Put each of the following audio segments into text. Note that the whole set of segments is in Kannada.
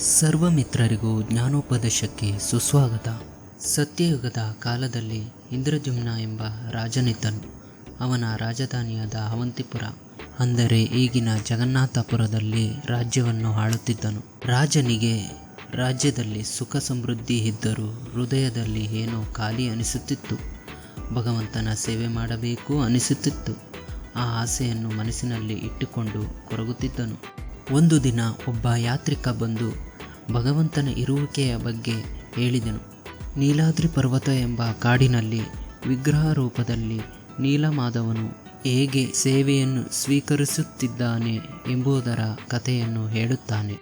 ಸರ್ವ ಮಿತ್ರರಿಗೂ ಜ್ಞಾನೋಪದೇಶಕ್ಕೆ ಸುಸ್ವಾಗತ. ಸತ್ಯಯುಗದ ಕಾಲದಲ್ಲಿ ಇಂದ್ರಜುಮ್ನ ಎಂಬ ರಾಜನಿದ್ದನು. ಅವನ ರಾಜಧಾನಿಯಾದ ಅವಂತಿಪುರ, ಅಂದರೆ ಈಗಿನ ಜಗನ್ನಾಥಪುರದಲ್ಲಿ ರಾಜ್ಯವನ್ನು ಆಳುತ್ತಿದ್ದನು. ರಾಜನಿಗೆ ರಾಜ್ಯದಲ್ಲಿ ಸುಖ ಸಮೃದ್ಧಿ ಇದ್ದರೂ ಹೃದಯದಲ್ಲಿ ಏನೋ ಖಾಲಿ ಅನಿಸುತ್ತಿತ್ತು. ಭಗವಂತನ ಸೇವೆ ಮಾಡಬೇಕು ಅನಿಸುತ್ತಿತ್ತು. ಆ ಆಸೆಯನ್ನು ಮನಸ್ಸಿನಲ್ಲಿ ಇಟ್ಟುಕೊಂಡು ಕೊರಗುತ್ತಿದ್ದನು. ಒಂದು ದಿನ ಒಬ್ಬ ಯಾತ್ರಿಕ ಬಂದು ಭಗವಂತನ ಇರುವಿಕೆಯ ಬಗ್ಗೆ ಹೇಳಿದನು. ನೀಲಾದ್ರಿ ಪರ್ವತ ಎಂಬ ಕಾಡಿನಲ್ಲಿ ವಿಗ್ರಹ ರೂಪದಲ್ಲಿ ನೀಲಮಾಧವನು ಹೇಗೆ ಸೇವೆಯನ್ನು ಸ್ವೀಕರಿಸುತ್ತಿದ್ದಾನೆ ಎಂಬುದರ ಕಥೆಯನ್ನು ಹೇಳುತ್ತಾನೆ.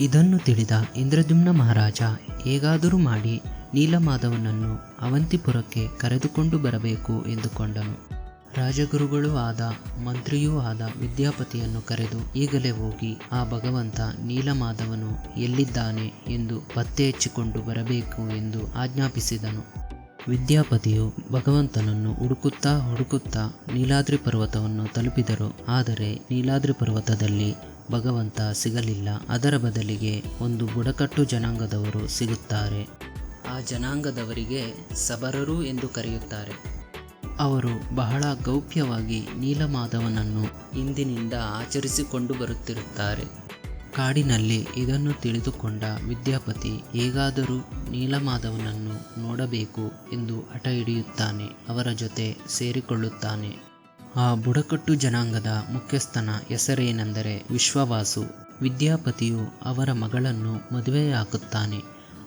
ಇದನ್ನು ತಿಳಿದ ಇಂದ್ರದ್ಯುಮ್ನ ಮಹಾರಾಜ, ಹೇಗಾದರೂ ಮಾಡಿ ನೀಲಮಾಧವನನ್ನು ಅವಂತಿಪುರಕ್ಕೆ ಕರೆದುಕೊಂಡು ಬರಬೇಕು ಎಂದುಕೊಂಡನು. ರಾಜಗುರುಗಳೂ ಆದ, ಮಂತ್ರಿಯೂ ಆದ ವಿದ್ಯಾಪತಿಯನ್ನು ಕರೆದು ಈಗಲೇ ಹೋಗಿ, ಆ ಭಗವಂತ ನೀಲಮಾಧವನು ಎಲ್ಲಿದ್ದಾನೆ ಎಂದು ಪತ್ತೆ ಹಚ್ಚಿಕೊಂಡು ಬರಬೇಕು ಎಂದು ಆಜ್ಞಾಪಿಸಿದನು. ವಿದ್ಯಾಪತಿಯು ಭಗವಂತನನ್ನು ಹುಡುಕುತ್ತಾ ಹುಡುಕುತ್ತಾ ನೀಲಾದ್ರಿ ಪರ್ವತವನ್ನು ತಲುಪಿದರು. ಆದರೆ ನೀಲಾದ್ರಿ ಪರ್ವತದಲ್ಲಿ ಭಗವಂತ ಸಿಗಲಿಲ್ಲ. ಅದರ ಬದಲಿಗೆ ಒಂದು ಬುಡಕಟ್ಟು ಜನಾಂಗದವರು ಸಿಗುತ್ತಾರೆ. ಆ ಜನಾಂಗದವರಿಗೆ ಸಬರರು ಎಂದು ಕರೆಯುತ್ತಾರೆ. ಅವರು ಬಹಳ ಗೌಪ್ಯವಾಗಿ ನೀಲಮಾಧವನನ್ನು ಇಂದಿನಿಂದ ಆಚರಿಸಿಕೊಂಡು ಬರುತ್ತಿರುತ್ತಾರೆ. ಕಾಡಿನಲ್ಲಿ ಇದನ್ನು ತಿಳಿದುಕೊಂಡ ವಿದ್ಯಾಪತಿ, ಹೇಗಾದರೂ ನೀಲಮಾಧವನನ್ನು ನೋಡಬೇಕು ಎಂದು ಹಠ ಹಿಡಿಯುತ್ತಾನೆ, ಅವರ ಜೊತೆ ಸೇರಿಕೊಳ್ಳುತ್ತಾನೆ. ಆ ಬುಡಕಟ್ಟು ಜನಾಂಗದ ಮುಖ್ಯಸ್ಥನ ಹೆಸರೇನೆಂದರೆ ವಿಶ್ವವಾಸು. ವಿದ್ಯಾಪತಿಯು ಅವರ ಮಗಳನ್ನು ಮದುವೆಯಾಗುತ್ತಾನೆ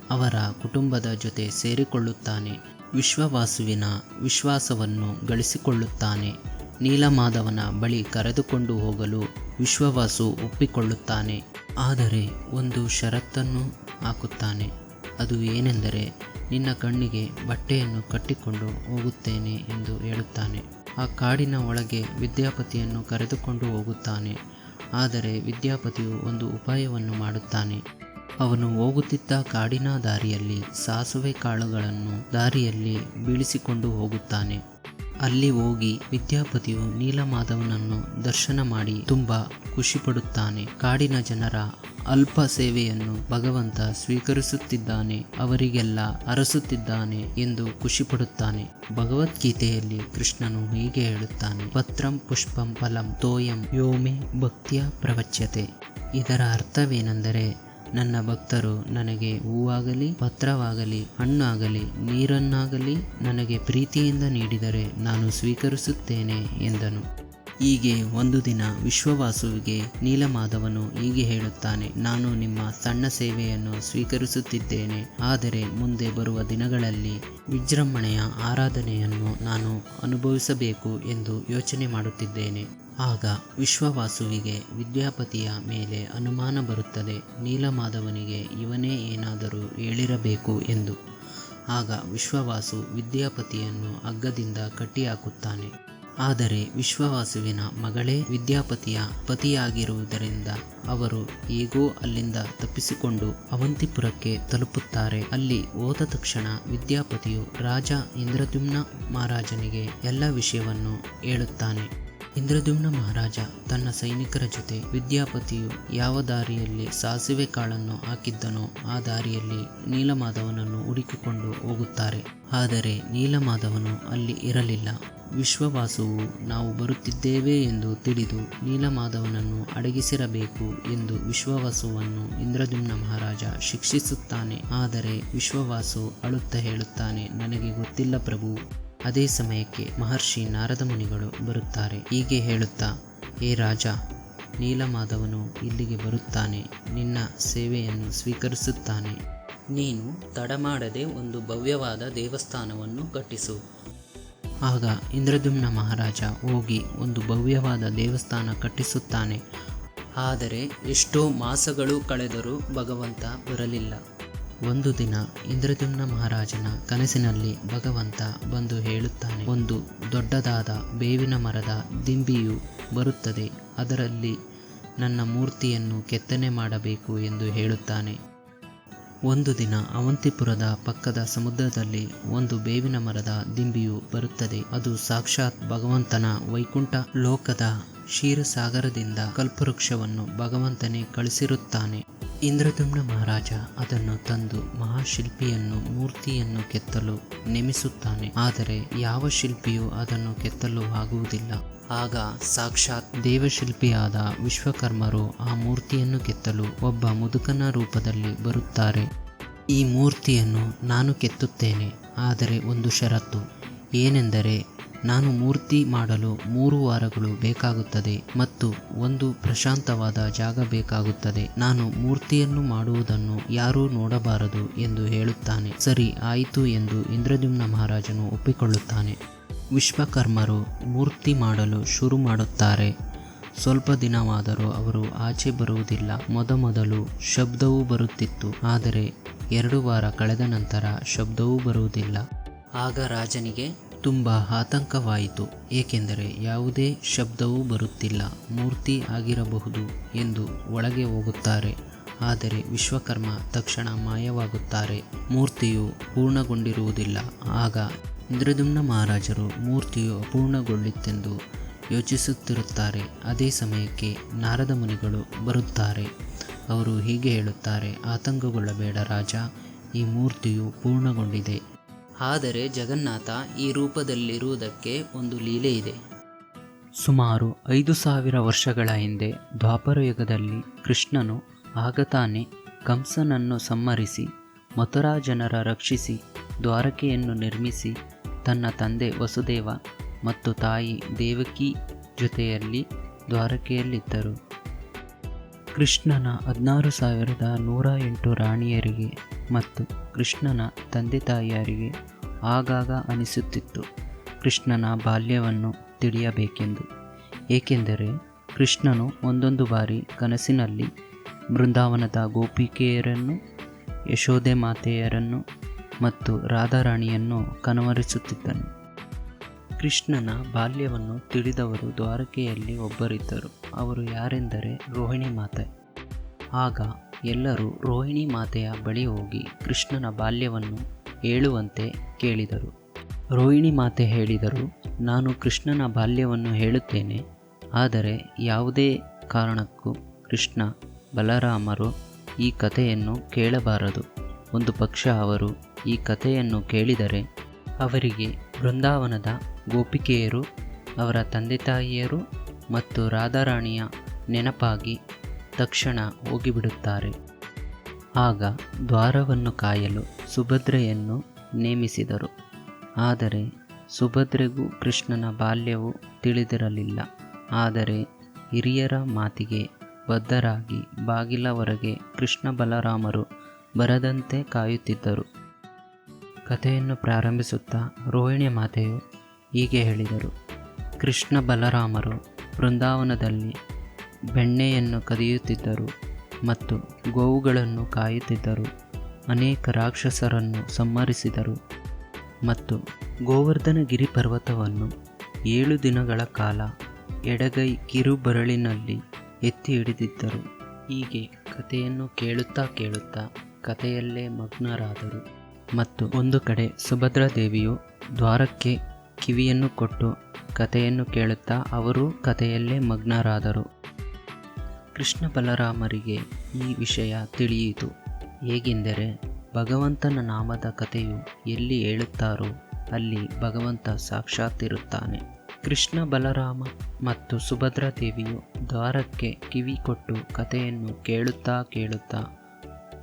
ಅವರ ಕುಟುಂಬದ ಜೊತೆ ಸೇರಿಕೊಳ್ಳುತ್ತಾನೆ. ವಿಶ್ವವಾಸುವಿನ ವಿಶ್ವಾಸವನ್ನು ಗಳಿಸಿಕೊಳ್ಳುತ್ತಾನೆ. ನೀಲಮಾಧವನ ಬಳಿ ಕರೆದುಕೊಂಡು ಹೋಗಲು ವಿಶ್ವವಾಸು ಒಪ್ಪಿಕೊಳ್ಳುತ್ತಾನೆ. ಆದರೆ ಒಂದು ಷರತ್ತನ್ನು ಹಾಕುತ್ತಾನೆ. ಅದು ಏನೆಂದರೆ ನಿನ್ನ ಕಣ್ಣಿಗೆ ಬಟ್ಟೆಯನ್ನು ಕಟ್ಟಿಕೊಂಡು ಹೋಗುತ್ತೇನೆ ಎಂದು ಹೇಳುತ್ತಾನೆ. ಆ ಕಾಡಿನ ಒಳಗೆ ವಿದ್ಯಾಪತಿಯನ್ನು ಕರೆದುಕೊಂಡು ಹೋಗುತ್ತಾನೆ. ಆದರೆ ವಿದ್ಯಾಪತಿಯು ಒಂದು ಉಪಾಯವನ್ನು ಮಾಡುತ್ತಾನೆ. ಅವನು ಹೋಗುತ್ತಿದ್ದ ಕಾಡಿನ ದಾರಿಯಲ್ಲಿ ಸಾಸುವೆ ಕಾಳುಗಳನ್ನು ದಾರಿಯಲ್ಲಿ ಬೀಳಿಸಿಕೊಂಡು ಹೋಗುತ್ತಾನೆ. ಅಲ್ಲಿ ಹೋಗಿ ವಿದ್ಯಾಪತಿಯು ನೀಲಮಾಧವನನ್ನು ದರ್ಶನ ಮಾಡಿ ತುಂಬ ಖುಷಿಪಡುತ್ತಾನೆ. ಕಾಡಿನ ಜನರ ಅಲ್ಪ ಸೇವೆಯನ್ನು ಭಗವಂತ ಸ್ವೀಕರಿಸುತ್ತಿದ್ದಾನೆ, ಅವರಿಗೆಲ್ಲ ಅರಸುತ್ತಿದ್ದಾನೆ ಎಂದು ಖುಷಿಪಡುತ್ತಾನೆ. ಭಗವದ್ಗೀತೆಯಲ್ಲಿ ಕೃಷ್ಣನು ಹೀಗೆ ಹೇಳುತ್ತಾನೆ, ಪತ್ರಂ ಪುಷ್ಪಂ ಫಲಂ ತೋಯಂ ಯೋಮೆ ಭಕ್ತಿಯ ಪ್ರವಚ್ಯತೆ. ಇದರ ಅರ್ಥವೇನೆಂದರೆ ನನ್ನ ಭಕ್ತರು ನನಗೆ ಹೂವಾಗಲಿ ಪತ್ರವಾಗಲಿ ಹಣ್ಣಾಗಲಿ ನೀರನ್ನಾಗಲಿ ನನಗೆ ಪ್ರೀತಿಯಿಂದ ನೀಡಿದರೆ ನಾನು ಸ್ವೀಕರಿಸುತ್ತೇನೆ ಎಂದನು. ಹೀಗೆ ಒಂದು ದಿನ ವಿಶ್ವವಾಸುವಿಗೆ ನೀಲಮಾಧವನು ಹೀಗೆ ಹೇಳುತ್ತಾನೆ, ನಾನು ನಿಮ್ಮ ಸಣ್ಣ ಸೇವೆಯನ್ನು ಸ್ವೀಕರಿಸುತ್ತಿದ್ದೇನೆ, ಆದರೆ ಮುಂದೆ ಬರುವ ದಿನಗಳಲ್ಲಿ ವಿಜೃಂಭಣೆಯ ಆರಾಧನೆಯನ್ನು ನಾನು ಅನುಭವಿಸಬೇಕು ಎಂದು ಯೋಚನೆ ಮಾಡುತ್ತಿದ್ದೇನೆ. ಆಗ ವಿಶ್ವವಾಸುವಿಗೆ ವಿದ್ಯಾಪತಿಯ ಮೇಲೆ ಅನುಮಾನ ಬರುತ್ತದೆ, ನೀಲಮಾಧವನಿಗೆ ಇವನೇ ಏನಾದರೂ ಹೇಳಿರಬೇಕು ಎಂದು. ಆಗ ವಿಶ್ವವಾಸು ವಿದ್ಯಾಪತಿಯನ್ನು ಹಗ್ಗದಿಂದ ಕಟ್ಟಿಹಾಕುತ್ತಾನೆ. ಆದರೆ ವಿಶ್ವವಾಸುವಿನ ಮಗಳೇ ವಿದ್ಯಾಪತಿಯ ಪತಿಯಾಗಿರುವುದರಿಂದ ಅವರು ಹೇಗೋ ಅಲ್ಲಿಂದ ತಪ್ಪಿಸಿಕೊಂಡು ಅವಂತಿಪುರಕ್ಕೆ ತಲುಪುತ್ತಾರೆ. ಅಲ್ಲಿ ಹೋದ ತಕ್ಷಣ ವಿದ್ಯಾಪತಿಯು ರಾಜ ಇಂದ್ರದ್ಯುಮ್ನ ಮಹಾರಾಜನಿಗೆ ಎಲ್ಲ ವಿಷಯವನ್ನು ಹೇಳುತ್ತಾನೆ. ಇಂದ್ರದ್ಯುಮ್ನ ಮಹಾರಾಜ ತನ್ನ ಸೈನಿಕರ ಜೊತೆ ವಿದ್ಯಾಪತಿಯು ಯಾವ ದಾರಿಯಲ್ಲಿ ಸಾಸಿವೆ ಕಾಳನ್ನು ಹಾಕಿದ್ದನೋ ಆ ದಾರಿಯಲ್ಲಿ ನೀಲಮಾಧವನನ್ನು ಹುಡುಕಿಕೊಂಡು ಹೋಗುತ್ತಾರೆ. ಆದರೆ ನೀಲಮಾಧವನು ಅಲ್ಲಿ ಇರಲಿಲ್ಲ. ವಿಶ್ವವಾಸುವು, ನಾವು ಬರುತ್ತಿದ್ದೇವೆ ಎಂದು ತಿಳಿದು ನೀಲಮಾಧವನನ್ನು ಅಡಗಿಸಿರಬೇಕು ಎಂದು ವಿಶ್ವವಾಸುವನ್ನು ಇಂದ್ರದ್ಯುಮ್ನ ಮಹಾರಾಜ ಶಿಕ್ಷಿಸುತ್ತಾನೆ. ಆದರೆ ವಿಶ್ವವಾಸು ಅಳುತ್ತ ಹೇಳುತ್ತಾನೆ, ನನಗೆ ಗೊತ್ತಿಲ್ಲ ಪ್ರಭು. ಅದೇ ಸಮಯಕ್ಕೆ ಮಹರ್ಷಿ ನಾರದ ಮುನಿಗಳು ಬರುತ್ತಾರೆ. ಹೀಗೆ ಹೇಳುತ್ತಾ ಏ ರಾಜ, ನೀಲಮಾಧವನು ಇಲ್ಲಿಗೆ ಬರುತ್ತಾನೆ. ನಿನ್ನ ಸೇವೆಯನ್ನು ಸ್ವೀಕರಿಸುತ್ತಾನೆ. ನೀನು ತಡಮಾಡದೆ ಒಂದು ಭವ್ಯವಾದ ದೇವಸ್ಥಾನವನ್ನು ಕಟ್ಟಿಸು. ಆಗ ಇಂದ್ರದುಮ್ನ ಮಹಾರಾಜ ಹೋಗಿ ಒಂದು ಭವ್ಯವಾದ ದೇವಸ್ಥಾನ ಕಟ್ಟಿಸುತ್ತಾನೆ. ಆದರೆ ಎಷ್ಟೋ ಮಾಸಗಳು ಕಳೆದರೂ ಭಗವಂತ ಬರಲಿಲ್ಲ. ಒಂದು ದಿನ ಇಂದ್ರದ್ಯುಮ್ನ ಮಹಾರಾಜನ ಕನಸಿನಲ್ಲಿ ಭಗವಂತ ಬಂದು ಹೇಳುತ್ತಾನೆ, ಒಂದು ದೊಡ್ಡದಾದ ಬೇವಿನ ಮರದ ದಿಂಬಿಯು ಬರುತ್ತದೆ, ಅದರಲ್ಲಿ ನನ್ನ ಮೂರ್ತಿಯನ್ನು ಕೆತ್ತನೆ ಮಾಡಬೇಕು ಎಂದು ಹೇಳುತ್ತಾನೆ. ಒಂದು ದಿನ ಅವಂತಿಪುರದ ಪಕ್ಕದ ಸಮುದ್ರದಲ್ಲಿ ಒಂದು ಬೇವಿನ ಮರದ ದಿಂಬಿಯು ಬರುತ್ತದೆ, ಅದು ಸಾಕ್ಷಾತ್ ಭಗವಂತನ ವೈಕುಂಠ ಲೋಕದ ಕ್ಷೀರಸಾಗರದಿಂದ ಕಲ್ಪವೃಕ್ಷವನ್ನು ಭಗವಂತನೇ ಕಳಿಸಿರುತ್ತಾನೆ. ಇಂದ್ರದುಮ್ನ ಮಹಾರಾಜ ಅದನ್ನು ತಂದು ಮಹಾಶಿಲ್ಪಿಯನ್ನು ಮೂರ್ತಿಯನ್ನು ಕೆತ್ತಲು ನೇಮಿಸುತ್ತಾನೆ. ಆದರೆ ಯಾವ ಶಿಲ್ಪಿಯೂ ಅದನ್ನು ಕೆತ್ತಲು ಆಗುವುದಿಲ್ಲ. ಆಗ ಸಾಕ್ಷಾತ್ ದೇವಶಿಲ್ಪಿಯಾದ ವಿಶ್ವಕರ್ಮರು ಆ ಮೂರ್ತಿಯನ್ನು ಕೆತ್ತಲು ಒಬ್ಬ ಮುದುಕನ ರೂಪದಲ್ಲಿ ಬರುತ್ತಾರೆ. ಈ ಮೂರ್ತಿಯನ್ನು ನಾನು ಕೆತ್ತುತ್ತೇನೆ, ಆದರೆ ಒಂದು ಷರತ್ತು ಏನೆಂದರೆ ನಾನು ಮೂರ್ತಿ ಮಾಡಲು ಮೂರು ವಾರಗಳು ಬೇಕಾಗುತ್ತದೆ ಮತ್ತು ಒಂದು ಪ್ರಶಾಂತವಾದ ಜಾಗ ಬೇಕಾಗುತ್ತದೆ. ನಾನು ಮೂರ್ತಿಯನ್ನು ಮಾಡುವುದನ್ನು ಯಾರೂ ನೋಡಬಾರದು ಎಂದು ಹೇಳುತ್ತಾನೆ. ಸರಿ, ಆಯಿತು ಎಂದು ಇಂದ್ರದ್ಯುಮ್ನ ಮಹಾರಾಜನು ಒಪ್ಪಿಕೊಳ್ಳುತ್ತಾನೆ. ವಿಶ್ವಕರ್ಮರು ಮೂರ್ತಿ ಮಾಡಲು ಶುರು ಮಾಡುತ್ತಾರೆ. ಸ್ವಲ್ಪ ದಿನವಾದರೂ ಅವರು ಆಚೆ ಬರುವುದಿಲ್ಲ. ಮೊದಮೊದಲು ಶಬ್ದವೂ ಬರುತ್ತಿತ್ತು. ಆದರೆ ಎರಡು ವಾರ ಕಳೆದ ನಂತರ ಶಬ್ದವೂ ಬರುವುದಿಲ್ಲ. ಆಗ ರಾಜನಿಗೆ ತುಂಬ ಆತಂಕವಾಯಿತು, ಏಕೆಂದರೆ ಯಾವುದೇ ಶಬ್ದವೂ ಬರುತ್ತಿಲ್ಲ, ಮೂರ್ತಿ ಆಗಿರಬಹುದು ಎಂದು ಒಳಗೆ ಹೋಗುತ್ತಾರೆ. ಆದರೆ ವಿಶ್ವಕರ್ಮ ತಕ್ಷಣ ಮಾಯವಾಗುತ್ತಾರೆ, ಮೂರ್ತಿಯು ಪೂರ್ಣಗೊಂಡಿರುವುದಿಲ್ಲ. ಆಗ ಇಂದ್ರದುಮ್ನ ಮಹಾರಾಜರು ಮೂರ್ತಿಯು ಅಪೂರ್ಣಗೊಳ್ಳಿತ್ತೆಂದು ಯೋಚಿಸುತ್ತಿರುತ್ತಾರೆ. ಅದೇ ಸಮಯಕ್ಕೆ ನಾರದ ಮುನಿಗಳು ಬರುತ್ತಾರೆ. ಅವರು ಹೀಗೆ ಹೇಳುತ್ತಾರೆ, ಆತಂಕಗೊಳ್ಳಬೇಡ ರಾಜ, ಈ ಮೂರ್ತಿಯು ಪೂರ್ಣಗೊಂಡಿದೆ. ಆದರೆ ಜಗನ್ನಾಥ ಈ ರೂಪದಲ್ಲಿರುವುದಕ್ಕೆ ಒಂದು ಲೀಲೆ ಇದೆ. ಸುಮಾರು ಐದು ಸಾವಿರ ವರ್ಷಗಳ ಹಿಂದೆ ದ್ವಾಪರ ಯುಗದಲ್ಲಿ ಕೃಷ್ಣನು ಆಗತಾನೆ ಕಂಸನನ್ನು ಸಂಹರಿಸಿ ಮಥುರಾ ಜನರ ರಕ್ಷಿಸಿ, ದ್ವಾರಕೆಯನ್ನು ನಿರ್ಮಿಸಿ ತನ್ನ ತಂದೆ ವಸುದೇವ ಮತ್ತು ತಾಯಿ ದೇವಕಿ ಜೊತೆಯಲ್ಲಿ ದ್ವಾರಕೆಯಲ್ಲಿದ್ದರು. ಕೃಷ್ಣನ ಹದಿನಾರು ಸಾವಿರದ ನೂರ ಎಂಟು ರಾಣಿಯರಿಗೆ ಮತ್ತು ಕೃಷ್ಣನ ತಂದೆ ತಾಯಿಯರಿಗೆ ಆಗಾಗ ಅನಿಸುತ್ತಿತ್ತು. ಕೃಷ್ಣನ ಬಾಲ್ಯವನ್ನು ತಿಳಿಯಬೇಕೆಂದು. ಏಕೆಂದರೆ ಕೃಷ್ಣನು ಒಂದೊಂದು ಬಾರಿ ಕನಸಿನಲ್ಲಿ ಬೃಂದಾವನದ ಗೋಪಿಕೆಯರನ್ನು ಯಶೋದೆ ಮಾತೆಯರನ್ನು ಮತ್ತು ರಾಧಾರಾಣಿಯನ್ನು ಕನವರಿಸುತ್ತಿದ್ದನು. ಕೃಷ್ಣನ ಬಾಲ್ಯವನ್ನು ತಿಳಿದವರು ದ್ವಾರಕೆಯಲ್ಲಿ ಒಬ್ಬರಿದ್ದರು. ಅವರು ಯಾರೆಂದರೆ ರೋಹಿಣಿ ಮಾತೆ. ಆಗ ಎಲ್ಲರೂ ರೋಹಿಣಿ ಮಾತೆಯ ಬಳಿ ಹೋಗಿ ಕೃಷ್ಣನ ಬಾಲ್ಯವನ್ನು ಹೇಳುವಂತೆ ಕೇಳಿದರು. ರೋಹಿಣಿ ಮಾತೆ ಹೇಳಿದರು, ನಾನು ಕೃಷ್ಣನ ಬಾಲ್ಯವನ್ನು ಹೇಳುತ್ತೇನೆ, ಆದರೆ ಯಾವುದೇ ಕಾರಣಕ್ಕೂ ಕೃಷ್ಣ, ಬಲರಾಮರು ಈ ಕಥೆಯನ್ನು ಕೇಳಬಾರದು. ಒಂದು ಪಕ್ಷ ಅವರು ಈ ಕಥೆಯನ್ನು ಕೇಳಿದರೆ ಅವರಿಗೆ ಬೃಂದಾವನದ ಗೋಪಿಕೆಯರು, ಅವರ ತಂದೆ ತಾಯಿಯರು ಮತ್ತು ರಾಧಾರಾಣಿಯ ನೆನಪಾಗಿ ತಕ್ಷಣ ಹೋಗಿಬಿಡುತ್ತಾರೆ. ಆಗ ದ್ವಾರವನ್ನು ಕಾಯಲು ಸುಭದ್ರೆಯನ್ನು ನೇಮಿಸಿದರು. ಆದರೆ ಸುಭದ್ರೆಗೂ ಕೃಷ್ಣನ ಬಾಲ್ಯವು ತಿಳಿದಿರಲಿಲ್ಲ. ಆದರೆ ಹಿರಿಯರ ಮಾತಿಗೆ ಬದ್ಧರಾಗಿ ಬಾಗಿಲ ಹೊರಗೆ ಕೃಷ್ಣ ಬಲರಾಮರು ಬರದಂತೆ ಕಾಯುತ್ತಿದ್ದರು. ಕಥೆಯನ್ನು ಪ್ರಾರಂಭಿಸುತ್ತಾ ರೋಹಿಣಿ ಮಾತೆಯು ಹೀಗೆ ಹೇಳಿದರು. ಕೃಷ್ಣ ಬಲರಾಮರು ಬೃಂದಾವನದಲ್ಲಿ ಬೆಣ್ಣೆಯನ್ನು ಕದಿಯುತ್ತಿದ್ದರು. ಮತ್ತು ಗೋವುಗಳನ್ನು ಕಾಯುತ್ತಿದ್ದರು. ಅನೇಕ ರಾಕ್ಷಸರನ್ನು ಸಂಹರಿಸಿದರು. ಮತ್ತು ಗೋವರ್ಧನಗಿರಿ ಪರ್ವತವನ್ನು ಏಳು ದಿನಗಳ ಕಾಲ ಎಡಗೈ ಕಿರುಬರಳಿನಲ್ಲಿ ಎತ್ತಿ ಹಿಡಿದಿದ್ದರು. ಹೀಗೆ ಕಥೆಯನ್ನು ಕೇಳುತ್ತಾ ಕೇಳುತ್ತಾ ಕಥೆಯಲ್ಲೇ ಮಗ್ನರಾದರು. ಮತ್ತು ಒಂದು ಕಡೆ ಸುಭದ್ರಾ ದೇವಿಯು ದ್ವಾರಕ್ಕೆ ಕಿವಿಯನ್ನು ಕೊಟ್ಟು ಕಥೆಯನ್ನು ಕೇಳುತ್ತಾ ಅವರು ಕಥೆಯಲ್ಲೇ ಮಗ್ನರಾದರು. ಕೃಷ್ಣ ಬಲರಾಮರಿಗೆ ಈ ವಿಷಯ ತಿಳಿಯಿತು. ಹೇಗೆಂದರೆ, ಭಗವಂತನ ನಾಮದ ಕಥೆಯು ಎಲ್ಲಿ ಹೇಳುತ್ತಾರೋ ಅಲ್ಲಿ ಭಗವಂತ ಸಾಕ್ಷಾತ್ ಇರುತ್ತಾನೆ ಕೃಷ್ಣ ಬಲರಾಮ ಮತ್ತು ಸುಭದ್ರಾ ದೇವಿಯು ದ್ವಾರಕ್ಕೆ ಕಿವಿ ಕೊಟ್ಟು ಕಥೆಯನ್ನು ಕೇಳುತ್ತಾ ಕೇಳುತ್ತಾ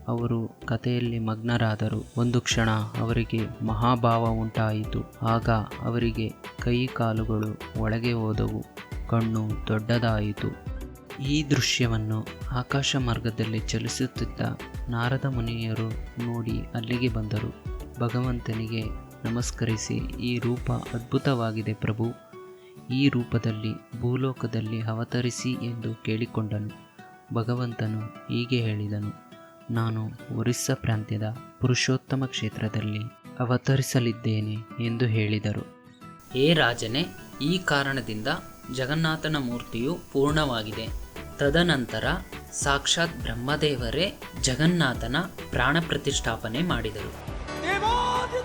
ಅವರು ಕಥೆಯಲ್ಲಿ ಮಗ್ನರಾದರು. ಒಂದು ಕ್ಷಣ ಅವರಿಗೆ ಮಹಾಭಾವ ಉಂಟಾಯಿತು. ಆಗ ಅವರಿಗೆ ಕೈ ಕಾಲುಗಳು ಒಳಗೆ ಹೋದವು. ಕಣ್ಣು ದೊಡ್ಡದಾಯಿತು. ಈ ದೃಶ್ಯವನ್ನು ಆಕಾಶ ಮಾರ್ಗದಲ್ಲಿ ಚಲಿಸುತ್ತಿದ್ದ ನಾರದ ಮುನಿಯರು ನೋಡಿ ಅಲ್ಲಿಗೆ ಬಂದರು. ಭಗವಂತನಿಗೆ ನಮಸ್ಕರಿಸಿ, ಈ ರೂಪ ಅದ್ಭುತವಾಗಿದೆ ಪ್ರಭು. ಈ ರೂಪದಲ್ಲಿ ಭೂಲೋಕದಲ್ಲಿ ಅವತರಿಸಿ ಎಂದು ಕೇಳಿಕೊಂಡನು. ಭಗವಂತನು ಹೀಗೆ ಹೇಳಿದನು, ನಾನು ಒರಿಸ್ಸಾ ಪ್ರಾಂತ್ಯದ ಪುರುಷೋತ್ತಮ ಕ್ಷೇತ್ರದಲ್ಲಿ ಅವತರಿಸಲಿದ್ದೇನೆ ಎಂದು ಹೇಳಿದರು. ಹೇ ರಾಜನೇ, ಈ ಕಾರಣದಿಂದ ಜಗನ್ನಾಥನ ಮೂರ್ತಿಯು ಪೂರ್ಣವಾಗಿದೆ. ತದನಂತರ ಸಾಕ್ಷಾತ್ ಬ್ರಹ್ಮದೇವರೇ ಜಗನ್ನಾಥನ ಪ್ರಾಣ ಪ್ರತಿಷ್ಠಾಪನೆ ಮಾಡಿದರು. ದೇವಾದಿ